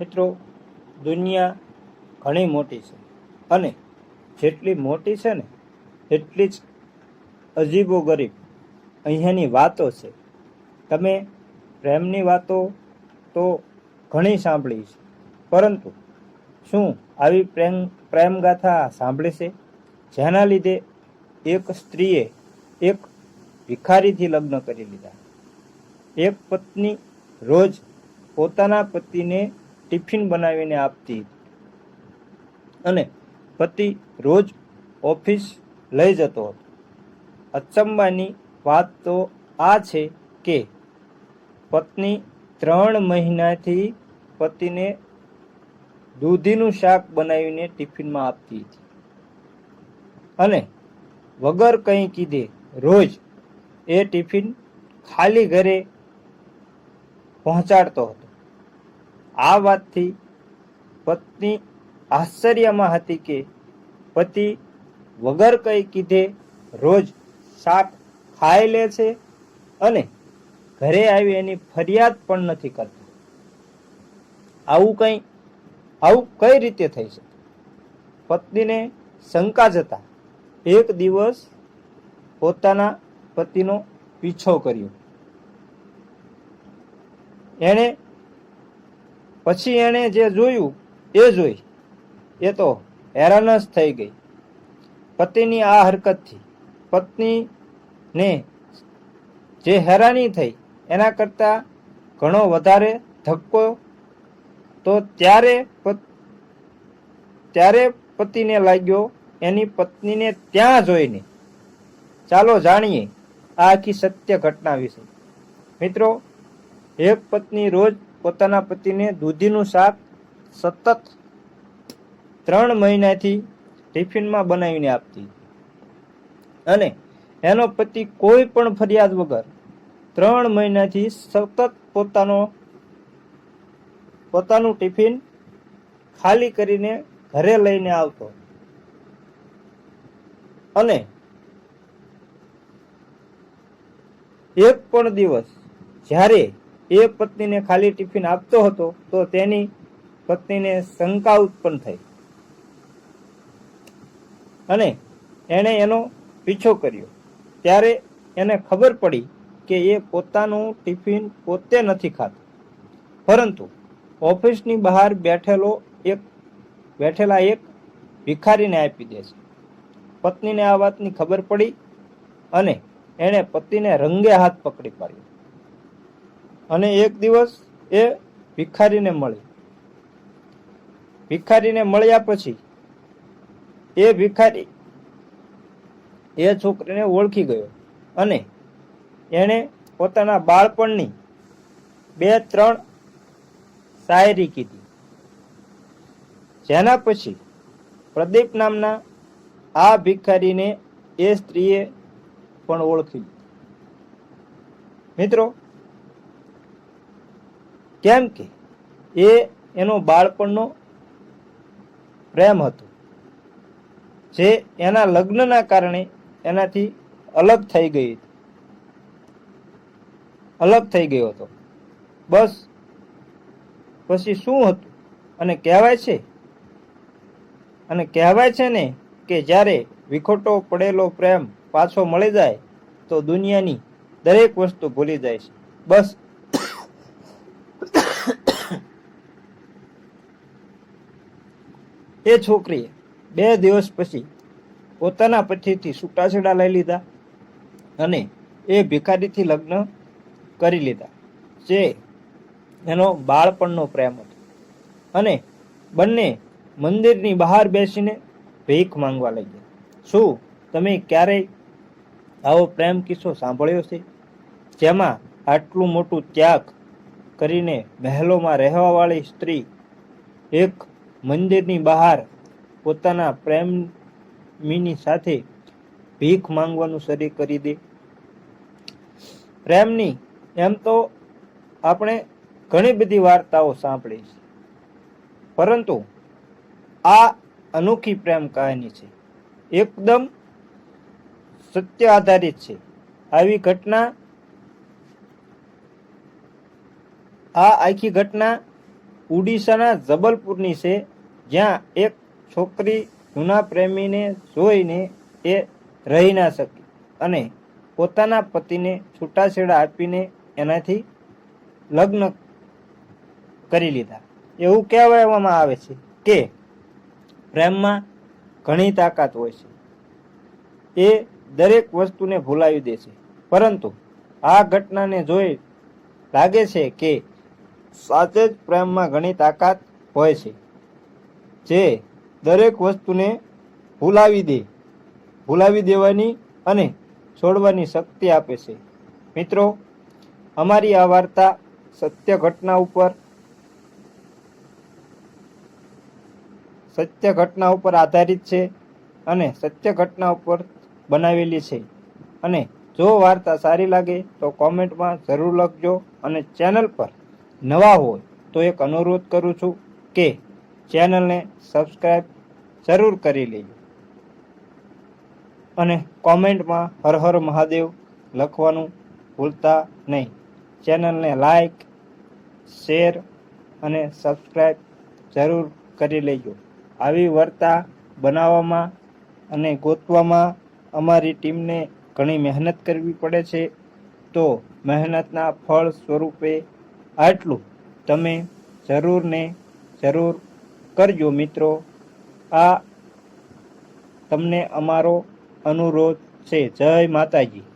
મિત્રો, દુનિયા ઘણી મોટી છે અને જેટલી મોટી છે ને, એટલી જ અજીબો ગરીબ અહીંયાની વાતો છે. તમે પ્રેમની વાતો તો ઘણી સાંભળી છે, પરંતુ શું આવી પ્રેમ, પ્રેમગાથા સાંભળી છે? જેના લીધે એક સ્ત્રીએ એક ભિખારીથી લગ્ન કરી લીધા. એક પત્ની રોજ પોતાના પતિને ટિફિન બનાવીને આપતી. અને પતિ રોજ ઓફિસ લઈ જતો હતો. અચંબાની વાત તો આ છે કે પત્ની ત્રણ મહિનાથી પતિને દૂધીનું શાક બનાવીને ટિફિનમાં આપતી હતી. અને વગર કંઈ કીધે રોજ એ ટિફિન ખાલી ઘરે પહોંચાડતો હતો. આ વાતથી પત્ની આશ્ચર્યમાં હતી કે પતિ વગર કંઈ કીધે રોજ શાક ખાઈ લે છે અને ઘરે આવી એની ફરિયાદ પણ નથી કરતો. આવું કંઈ, આવું કઈ રીતે થઈ શકે? પત્નીને શંકા જતા એક દિવસ પોતાના પતિનો પીછો કર્યો. એણે પછી એણે જે જોયું, એ જોઈ. એ તો હેરાન જ થઈ ગઈ. પતિની આ હરકતથી, પત્નીને જે હેરાની થઈ, એના કરતાં ઘણો વધારે ધક્કો તો ત્યારે ત્યારે પતિને લાગ્યો, એની પત્નીને ત્યાં જોઈને. ચાલો જાણીએ આ આખી સત્ય ઘટના વિશે. મિત્રો, એક પત્ની રોજ પોતાના પતિને દૂધીનું શાક સતત ત્રણ મહિનાથી ટિફિનમાં બનાવીને આપતી અને એનો પતિ કોઈ પણ ફરિયાદ વગર ત્રણ મહિનાથી સતત પોતાનો પોતાનું ટિફિન ખાલી કરીને ઘરે લઈને આવતો. અને એક પણ દિવસ જ્યારે એ પત્નીને ખાલી ટિફિન આપતો હતો, તો તેની પત્નીને શંકા ઉત્પન્ન થઈ. અને એણે એનો પીછો કર્યો. ત્યારે એને ખબર પડી કે એ પોતાનું ટિફિન પોતે નથી ખાતો. પરંતુ ઓફિસની બહાર બેઠેલો એક, બેઠેલા એક ભિખારીને આપી દે છે. પત્નીને આ વાતની ખબર પડી અને એણે પતિને રંગે હાથ પકડી પાડ્યો. અને એક દિવસ એ ભિખારીને મળી. ભિખારીને મળ્યા પછી એ ભિખારી એ છોકરીને ઓળખી ગયો અને એણે પોતાના બાળપણની બે ત્રણ શાયરી કીધી. જેના પછી પ્રદીપ નામના આ ભિખારીને એ સ્ત્રીએ પણ ઓળખી મિત્રો કેમ કે એ એનો બાળપણનો પ્રેમ હતો, જે એના લગ્નના કારણે એનાથી અલગ થઈ ગઈ અલગ થઈ ગયો હતો. બસ પછી શું હતું? અને કહેવાય છે? અને કહેવાય છે ને કે જ્યારે વિખોટો પડેલો પ્રેમ પાછો મળી જાય, તો દુનિયાની દરેક વસ્તુ ભૂલી જાય છે. બસ એ છોકરીએ બે દિવસ પછી પોતાના પતિથી છૂટાછેડા લઈ લીધા અને એ ભિખારીથી લગ્ન કરી લીધા, જે એનો બાળપણનો પ્રેમ હતો. અને બંને મંદિરની બહાર બેસીને ભીખ માંગવા લાગ્યા. શું તમે ક્યારેય આવો પ્રેમ કિસ્સો સાંભળ્યો છે? જેમાં આટલું મોટું ત્યાગ કરીને મહેલોમાં રહેવાવાળી સ્ત્રી એક મંદિરની બહાર પોતાના પ્રેમીની સાથે ભીખ માંગવાનું શરૂ કરી દે. પ્રેમની, એમ તો આપણે ઘણી બધી વાર્તાઓ સાંભળી છે પરંતુ આ અનોખી પ્રેમ કહાની છે. એકદમ સત્ય આધારિત છે. આવી ઘટના, આ આખી ઘટના ઉડીસાના જબલપુરની છે. જ્યાં એક છોકરી જૂના પ્રેમીને જોઈને એ રહી ના શકી અને પોતાના પતિને છૂટાછેડા આપીને એનાથી લગ્ન કરી લીધા. એવું કહેવામાં આવે છે કે પ્રેમમાં ઘણી તાકાત હોય છે. એ દરેક વસ્તુને ભૂલાવી દે છે. પરંતુ આ ઘટનાને જોઈ લાગે છે કે સાચે જ પ્રેમમાં ઘણી તાકાત હોય છે. જે દરેક વસ્તુને ભૂલાવી દે, ભૂલાવી દેવાની અને છોડવાની શક્તિ આપે છે. મિત્રો, અમારી આ વાર્તા સત્ય ઘટના ઉપર, સત્ય ઘટના ઉપર આધારિત છે અને સત્ય ઘટના ઉપર બનાવેલી છે. અને જો વાર્તા સારી લાગે તો કોમેન્ટમાં જરૂર લખજો અને ચેનલ પર નવા હોય તો એક અનુરોધ કરું છું કે ચેનલને સબસ્ક્રાઈબ જરૂર કરી લેજો. અને કોમેન્ટમાં હર હર મહાદેવ લખવાનું ભૂલતા નહીં. ચેનલને લાઈક, શેર અને સબસ્ક્રાઈબ જરૂર કરી લેજો. આવી વાર્તા બનાવવામાં અને ગોતવામાં અમારી ટીમને ઘણી મહેનત કરવી પડે છે. તો મહેનતના ફળ સ્વરૂપે આટલું. તમે જરૂરને જરૂર કરજો મિત્રો. આ તમને અમારો અનુરોધ છે. જય માતાજી.